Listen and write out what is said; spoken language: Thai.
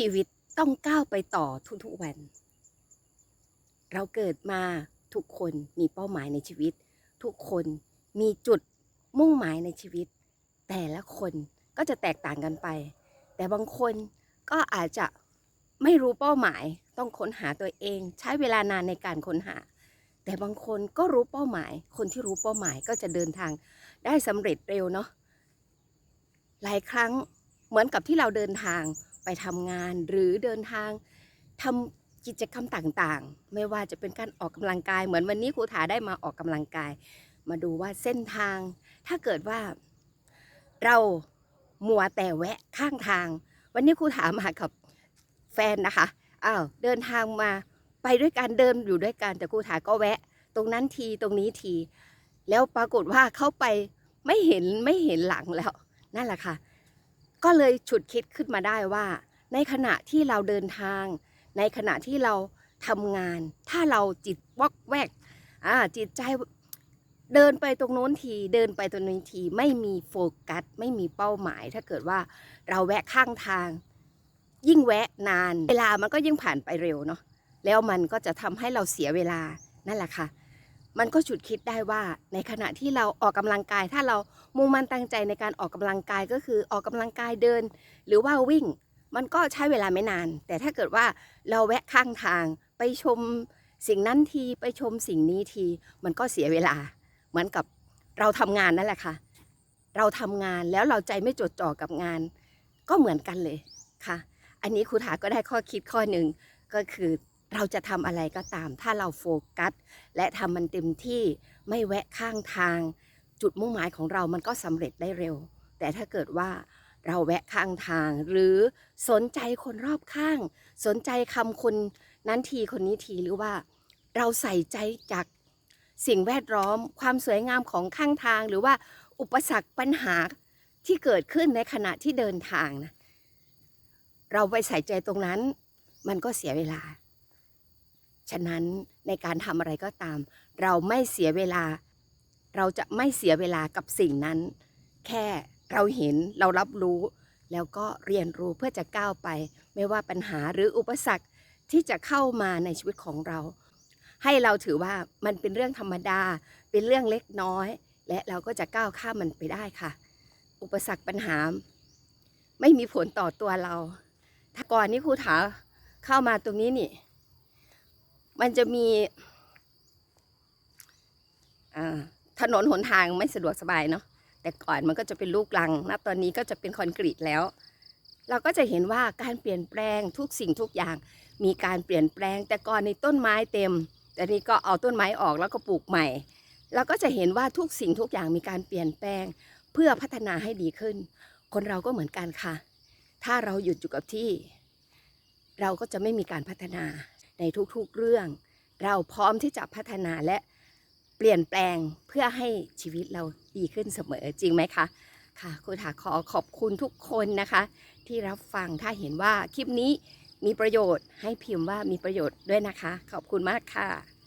ชีวิตต้องก้าวไปต่อทุกๆวัน เราเกิดมาทุกคนมีเป้าหมายในชีวิต ทุกคนมีจุดมุ่งหมายในชีวิต แต่ละคนก็จะแตกต่างกันไป แต่บางคนก็อาจจะไม่รู้เป้าหมายต้องค้นหาตัวเอง ใช้เวลานานในการค้นหา แต่บางคนก็รู้เป้าหมาย คนที่รู้เป้าหมายก็จะเดินทางได้สำเร็จเร็วเนาะหลายครั้งเหมือนกับที่เราเดินทาง ไปทำงานหรือเดินทางทำกิจกรรมต่างๆ ไม่ว่าจะเป็นการออกกำลังกาย เหมือนวันนี้ครูถาได้มาออกกำลังกาย มาดูว่าเส้นทาง ถ้าเกิดว่าเรามัวแต่แวะข้างทาง วันนี้ครูถามมากับแฟนนะคะอ้าวเดินทางมาไปด้วยกันเดินอยู่ด้วยกันแต่ครูถาก็แวะ ตรงนั้นทีตรงนี้ที แล้วปรากฏว่าเข้าไปไม่เห็นไม่เห็นหลังแล้วนั่นแหละค่ะ ก็เลยฉุดคิดขึ้นมาได้ว่า ในขณะที่เราเดินทาง ในขณะที่เราทำงาน ถ้าเราจิตวอกแวกอ่าจิตใจเดินไปตรงโน้นที เดินไปตรงนี้ทีไม่มีโฟกัส ไม่มีเป้าหมาย ถ้าเกิดว่าเราแวะข้างทาง ยิ่งแวะนาน เวลามันก็ยิ่งผ่านไปเร็วเนาะแล้วมันก็จะทำให้เราเสียเวลานั่นแหละค่ะ มันก็ฉุดคิดได้ว่าในขณะที่เราออกกำลังกาย ถ้าเรามุ่งมั่นตั้งใจในการออกกำลังกายก็คือออกกำลังกายเดิน หรือว่าวิ่ง มันก็ใช้เวลาไม่นาน แต่ถ้าเกิดว่าเราแวะข้างทางไปชมสิ่งนั้นทีไปชมสิ่งนี้ที มันก็เสียเวลา เหมือนกับเราทำงานนั่นแหละค่ะ เราทำงานแล้วเราใจไม่จดจ่อกับงาน ก็เหมือนกันเลยค่ะ อันนี้ครูถาก็ได้ข้อคิดข้อหนึ่งก็คือ เราจะทำอะไรก็ตาม ถ้าเราโฟกัส และทำมันเต็มที่ไม่แวะข้างทาง จุดมุ่งหมายของเรามันก็สำเร็จได้เร็ว แต่ถ้าเกิดว่าเราแวะข้างทาง หรือสนใจคนรอบข้าง สนใจคำคนนั้นทีคนนี้ทีหรือว่า เราใส่ใจจากสิ่งแวดล้อม ความสวยงามของข้างทาง หรือว่าอุปสรรคปัญหาที่เกิดขึ้นในขณะที่เดินทางนะเราไปใส่ใจตรงนั้น มันก็เสียเวลา ฉะนั้นในการทำอะไรก็ตาม เราไม่เสียเวลา เราจะไม่เสียเวลากับสิ่งนั้น แค่เราเห็นเรารับรู้ แล้วก็เรียนรู้เพื่อจะก้าวไป ไม่ว่าปัญหาหรืออุปสรรคที่จะเข้ามาในชีวิตของเรา ให้เราถือว่ามันเป็นเรื่องธรรมดา เป็นเรื่องเล็กน้อย และเราก็จะก้าวข้ามมันไปได้ค่ะ อุปสรรคปัญหา ไม่มีผลต่อตัวเรา ถ้าก่อนนี้ครูถาเข้ามาตรงนี้นี่ มันจะมีถนนหนทางไม่สะดวกสบายเนาะแต่ก่อนมันก็จะเป็นลูกลังณตอนนี้ก็จะเป็นคอนกรีตแล้ว เราก็จะเห็นว่าการเปลี่ยนแปลงทุกสิ่งทุกอย่าง มีการเปลี่ยนแปลง แต่ก่อนในต้นไม้เต็ม แต่นี้ก็เอาต้นไม้ออกแล้วก็ปลูกใหม่ เราก็จะเห็นว่าทุกสิ่งทุกอย่างมีการเปลี่ยนแปลง เพื่อพัฒนาให้ดีขึ้น คนเราก็เหมือนกันค่ะ ถ้าเราหยุดอยู่กับที่ เราก็จะไม่มีการพัฒนา ในทุกๆเรื่อง เราพร้อมที่จะพัฒนาและเปลี่ยนแปลงเพื่อให้ชีวิตเราดีขึ้นเสมอจริงไหมคะค่ะคุณถาขอขอบคุณทุกคนนะคะ ที่รับฟังถ้าเห็นว่าคลิปนี้มีประโยชน์ให้พิมพ์ว่ามีประโยชน์ด้วยนะคะ ขอบคุณมากค่ะ